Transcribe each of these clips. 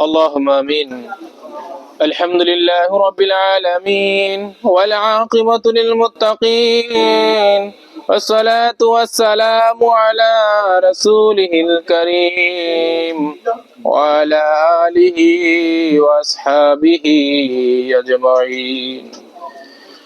اللهم آمين. الحمد لله رب العالمين والعاقبة للمتقين. والصلاة والسلام على رسوله الكريم وعلى آله وأصحابه أجمعين.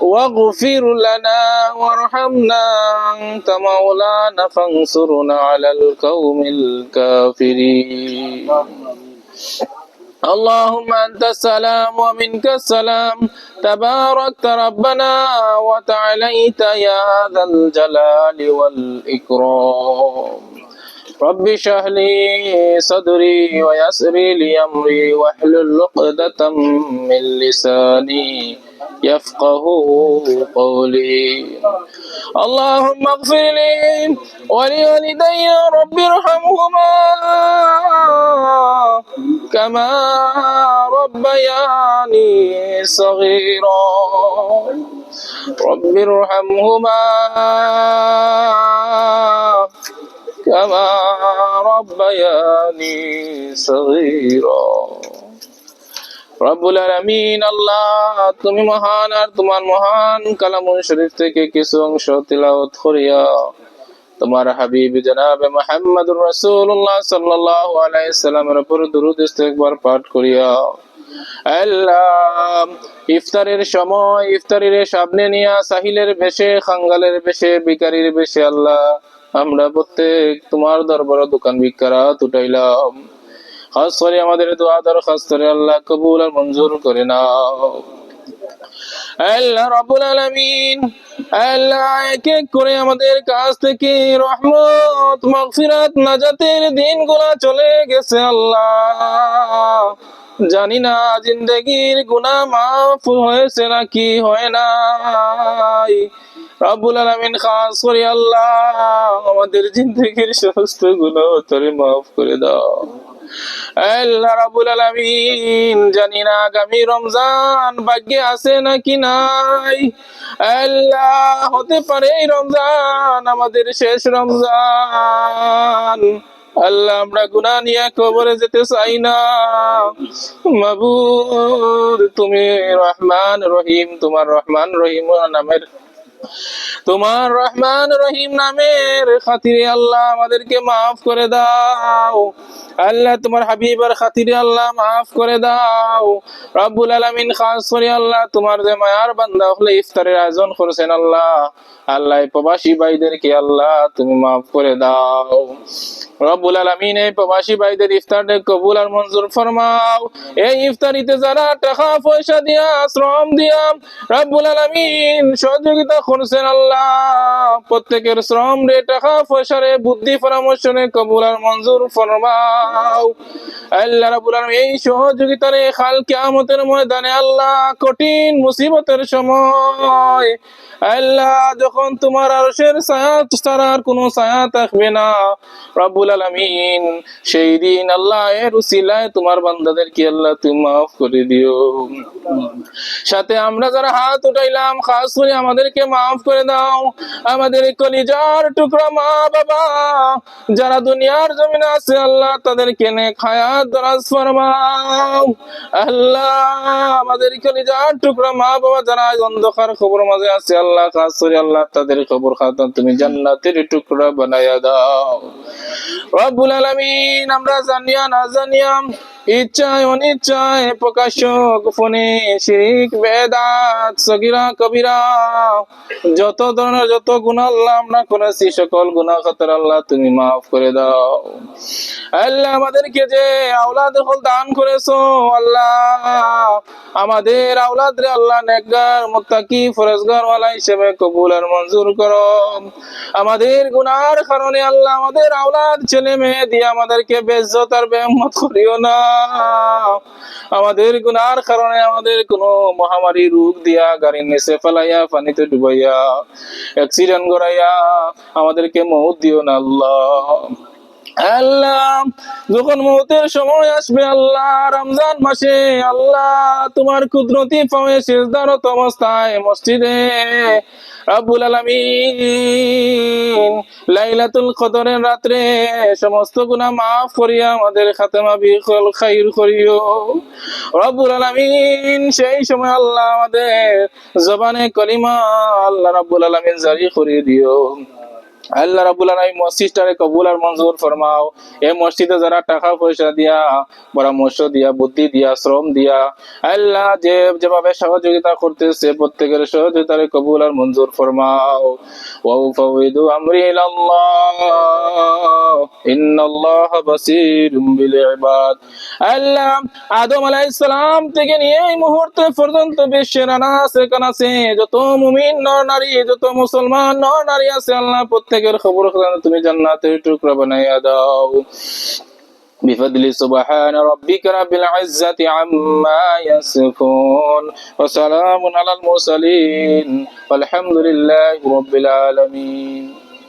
واغفر لنا وارحمنا أنت مولانا فانصرنا على القوم الكافرين. اللهم أنت السلام ومنك السلام. تباركت ربنا وتعاليت يا ذا الجلال والإكرام. رب اشرح لي صدري ويسر لي أمري واحلل عقدة من لساني. يفقه قولي. اللهم اغفر لي ولوالدي رب ارحمهما. كما ربياني صغيرا. رب ارحمهما. كما ربياني صغيرا. রব্বুল আলামিন, আল্লাহ, তুমি মহান আর তোমার মহান কালামুল শরীফ থেকে কিছু অংশ তিলাওয়াত করিয়া তোমার হাবিব জনাব রাসূলুল্লাহ সাল্লাল্লাহু আলাইহি সাল্লামের উপর পাঠ করিয়া আল্লাহ, ইফতারের সময় ইফতারের সামনে নিয়া সাহিলের বেশে, খাঙ্গালের বেশে বিকারির বেশে আল্লাহ, আমরা প্রত্যেক তোমার দরবার দোকান বিকারাত উঠাইলাম। খাস করে আমাদের দোয়া দরখাস্ত আল্লাহ কবুল আর মঞ্জুর করে নাও। আল্লাহ আল্লাহ এক এক করে আমাদের কাছ থেকে রহমত, মাগফিরাত, নাজাতের দিনগুলা চলে গেছে আল্লাহ। জানি না জিন্দগির গুনাহ মাফ হয়েছে নাকি হয় নাই। রব্বুল আলামিন খাস করে আল্লাহ, আমাদের জিন্দগির সমস্ত গুনাহ তোরে মাফ করে দাও। আল্লাহ আলামিন জানি না আগামী রমজান ভাগ্যে আছে নাকি নাই। আল্লাহ হতে পারে এই রমজান, আমাদের শেষ রমজান। আল্লাহ, আমরা গুনাহ নিয়ে কবরে যেতে চাই না। মাবুদ, তুমি রহমান রহিম, তোমার রহমান রহিম নামের তোমার রহমান রহিম নামের খাতিরে আল্লাহ আমাদেরকে মাফ করে দাও। আল্লাহ তোমার হাবিবের খাতিরে আল্লাহ মাফ করে দাও। রব্বুল আলামিন খাস করে আল্লাহ তোমার যে মায়ার বান্দা হলে ইফতারের আয়োজন করেছেন আল্লাহ। আল্লাহ প্রবাসী ভাইদেরকে আল্লাহ তুমি মাফ করে দাও। রব্বুল আলামিন এই প্রবাসী ভাইদের ইফতারটা কবুল আর মঞ্জুর ফরমাও। এই ইফতারিতে যারা টাকা পয়সা দিয়া, শ্রম দিয়া, রব্বুল আলামিন সহযোগিতা করছেন আল্লাহ, প্রত্যেকের শ্রম রে টাকা বুদ্ধি পরামর্শ মঞ্জুর ফরমাও। আল্লাহ আলামিন এই খাল কিয়ামতের ময়দানে আল্লাহ কঠিন মুসিবতের সময় আল্লাহ যখন তোমার আরশের ছায়া কোনো ছায়া থাকবে না। আলামিন সেই দিন আল্লাহ এর উসিলায় তোমার বান্দাদেরকে আল্লাহ তুমি মাফ করে দিও। সাথে আমরা যারা হাত উঠাইলাম, খাস করে আমাদেরকে মাফ করে দাও। আমাদের কলিজার টুকরা মা বাবা, যারা দুনিয়ার জমিনে আছে, আল্লাহ তাদেরকে নে খায়াত দরাজ ফরমাও। আল্লাহ, আমাদের কলিজার টুকরা মা বাবা যারা অন্ধকার খবর মাঝে আছে, আল্লাহ, খাস করে আল্লাহ তাদের খবর খাতাম তুমি জান্নাতের টুকরা বানাইয়া দাও। রব্বুল আলামিন, আমরা জানিয়া না জানিয়া ইচ্ছায় অনিচ্ছায় প্রকাশ্য গোপনে শিরিক, বেদাত, সগিরা, কবিরা। যত ধরনের যত গুনাহ আল্লাহ, আমরা করেছি সকল গুনাহ খাতার আল্লাহ তুমি মাফ করে দাও। আল্লাহ আমাদেরকে যে আওলাদ হল দান করেছ, আল্লাহ। আমাদের আওলাদ রে আল্লাহ নেকগার মুত্তাকি ফরজগার ওয়ালা হিসেবে কবুল আর মঞ্জুর করো। আমাদের গুনার কারণে আল্লাহ আমাদের আওলাদ ছেলে মেয়ে দিয়ে আমাদেরকে বেজ্জত আর বেহমত করিও না। আমাদের গুনার কারণে আমাদের কোনো মহামারী রোগ দিয়া গাড়ির নিচে ফেলাইয়া, পানিতে ডুবাইয়া অ্যাক্সিডেন্ট করাইয়া আমাদেরকে মৌত দিও না আল্লাহ। আল্লাহ, যখন মৌতের সময় আসবে আল্লাহ, রমজান মাসে আল্লাহ তোমার কুদরতি পাওয়ে শেষদারত অবস্থায় মসজিদে রাব্বুল আলামিন, লাইলাতুল কদরের রাত্রে সমস্ত গুনাহ মাফ করিয়া আমাদের খাতেমা বিখল খাইর করিও। রব্বুল আলামিন, সেই সময় আল্লাহ আমাদের জবানে কলিমা আল্লাহ রাব্বুল আলামিন জারি করে দিও। আল্লাহ রাবুল আলামিন মসজিদটারে কবুল আর মঞ্জুর ফরমাও। এই মসজিদে যারা টাকা পয়সা দিয়া, পরামর্শ দিয়া, বুদ্ধি দিয়া, শ্রম দিয়া, আল্লাহ যে যেভাবে সহযোগিতা করতেছে, প্রত্যেকের সহযোগিতারে কবুল আর মঞ্জুর ফরমাও। আমরি ইলাল্লাহ, ইন্নাল্লাহ বাসীরুম বিল ইবাদ আল্লাহ আদম আলাইহিস সালাম থেকে নিয়ে এই মুহূর্তে পর্যন্ত বিশ্বের আনাসে কানাসে যত মুমিন নর নারী, যত মুসলমান নর নারী আছে, আল্লাহ প্রত্যেকের খবর খাজানা তুমি জান্নাতের টুকরা বানাইয়া দাও بفضل سبحان ربك رب العزة عما يصفون وسلام على المرسلين والحمد لله رب العالمين